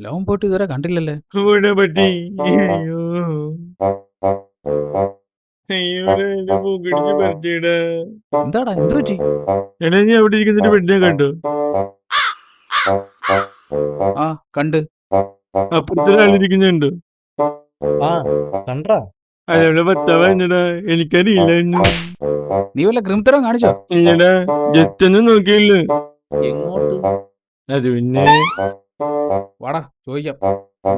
ലവൻ pot ഇതുവരെ കണ്ടില്ലല്ലേ? പറ്റി. അയ്യോ. എന്താടാ എന്ത് എടാ നീ അവിടെ ഇരിക്കുന്നിട്ട് പെണ്ണിനെ കണ്ടു? ആ കണ്ട്. അപ്പുറത്തെ ആളിരിക്കുന്നുണ്ട് ആ കണ്ടാ അയാളുടെ ഭർത്താവ് എന്നടാ എനിക്കറിയില്ലായിരുന്നു നീ വല്ല ക്രിമിത്തരം കാണിച്ചോ? ഇല്ലടാ ജസ്റ്റ് ഒന്നും നോക്കിയില്ല. എങ്ങോട്ട്? അത് പിന്നെ വാടാ ചോദിക്കാം.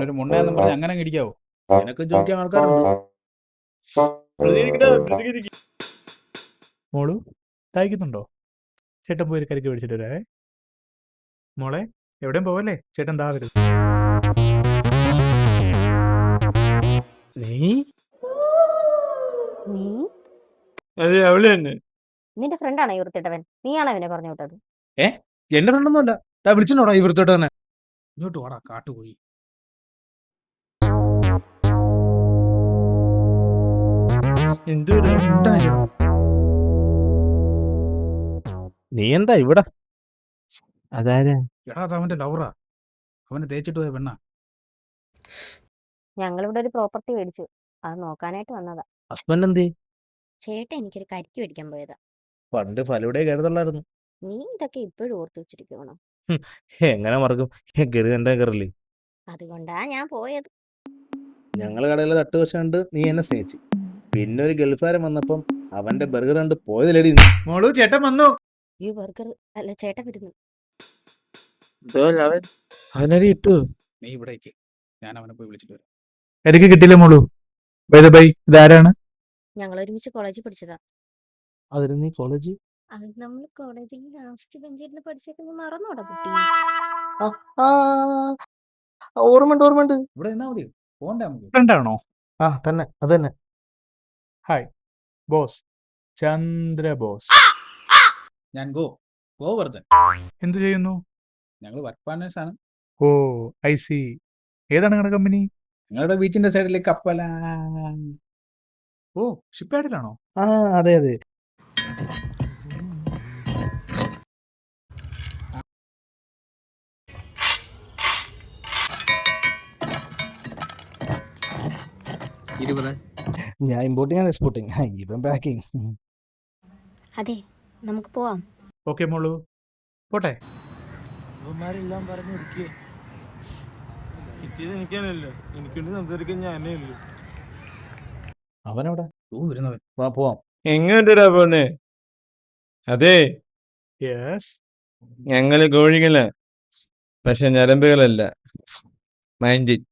ഒരു മുണ്ണയെന്നും പറഞ്ഞ് അങ്ങനെ ഇടിക്കാവോ? എനക്കും ചോദിക്കാൻ ആൾക്കാരുണ്ട്? മോളു തയ്ക്കുന്നുണ്ടോ? ചേട്ടൻ പോയി ഒരു കരിക്ക് പിടിച്ചിട്ട് വരാവേ. മോളെ എവിടെയും പോവല്ലേ? ചേട്ടൻ താ വരുത് നീ? നീ? അതെ അവൾ തന്നെ. നിന്റെ ഫ്രണ്ടാണ് ഈ വൃത്തിട്ടവൻ നീയാണോ അവനെ പറഞ്ഞു വിട്ടത്? എന്റെ ഫ്രണ്ടൊന്നുമല്ല വിളിച്ചിട്ടുണ്ടോ ഈ വൃത്തോട്ട് തന്നെ ഇങ്ങോട്ട് വാടാ കാട്ടുപോയി. നീ എന്താ ഇവിടെ? അതായത് എടാ അത് അവന്റെ ലവറാ അവനെ തേച്ചിട്ട് പോയ പെണ്ണാ. ഞങ്ങളിവിടെ ഒരു പ്രോപ്പർട്ടി മേടിച്ചു. അത് നോക്കാനായിട്ട് വന്നതാ. ഹസ്ബൻഡ് എന്തേ? ചേട്ടൻ എനിക്കൊരു കരിക്ക് മേടിക്കാൻ പോയതാ. പണ്ട് ഫലൂടെ കരുതുള്ളായിരുന്നു നീ ഇതൊക്കെ ഇപ്പോഴും ഓർത്തു എങ്ങനെ മറക്കും? കരുതി എന്റെ കയറില്ലേ? അതുകൊണ്ടാ ഞാൻ പോയത്. ഞങ്ങൾ കടയിലെ തട്ട് വശം കണ്ട് നീ എന്നെ സ്നേഹിച്ചു. പിന്നെ ഒരു ഗൾഫുകാരൻ വന്നപ്പം അവന്റെ ബർഗർ കണ്ട് പോയതിലടി നീ. മോളു ചേട്ടൻ വന്നു. ഈ ബർഗർ അല്ല ചേട്ടൻ വരുന്നു. അവനറി ഇട്ടു. നീ ഇവിടേക്ക്. ഞാൻ അവനെ പോയി വിളിച്ചിട്ട് വരാം. എനിക്ക് കിട്ടിയില്ല മോളു. ബൈ ബൈ ഇതാരാണ്? ഞങ്ങൾ ഒരുമിച്ച് കോളേജിൽ പഠിച്ചതാ. അതിന് നീ കോളേജ് അത് നമ്മൾ കോളേജിൽ ലാസ്റ്റ് ബെഞ്ചിരുന്ന് നീ മറന്നോടാ കുട്ടി. ഓർമ്മണ്ട് ഓർമ്മണ്ട് ഇവിടെ നിന്നാ മതി പോണ്ടേ നമുക്ക്? ഫ്രണ്ടാണോ ആ തന്നെ. അത് തന്നെ. ഹായ് ബോസ് ചന്ദ്ര ബോസ്. ഞാൻ ഗോ. ഗോവർദ്ധൻ എന്തു ചെയ്യുന്നു? ഞങ്ങൾ വർക്ക് പാർട്ട്നേഴ്സ് ആണ്. ഓ ഐ സി ഏതാണ് നിങ്ങളുടെ കമ്പനി നിങ്ങളുടെ ബീച്ചിന്റെ സൈഡിലെ കപ്പല. ഓ ഷിപ്പാഡിലാണോ ആ അതെ അതെ. ഞാൻ ഇമ്പോർട്ടിംഗ് ആണ് എക്സ്പോർട്ടിങ് ഇവൻ പാക്കിങ് അതെ നമുക്ക് പോവാം. ഓക്കെ മോളു. പോട്ടെ. അവന്മാരെല്ലാം പറഞ്ഞിരിക്കേ കിട്ടിയത് എനിക്കാണല്ലോ. എനിക്കൊണ്ട് സംസാരിക്കാൻ ഞാനേ ഉള്ളൂ. അവനവിടെ? വരുന്നവൻ. വാ പോവാം. എങ്ങോട്ടാ പോന്നെ? അതെ. യെസ് ഞങ്ങൾ കോഴികൾ. പക്ഷെ ഞരമ്പുകളല്ല. മൈൻഡ്.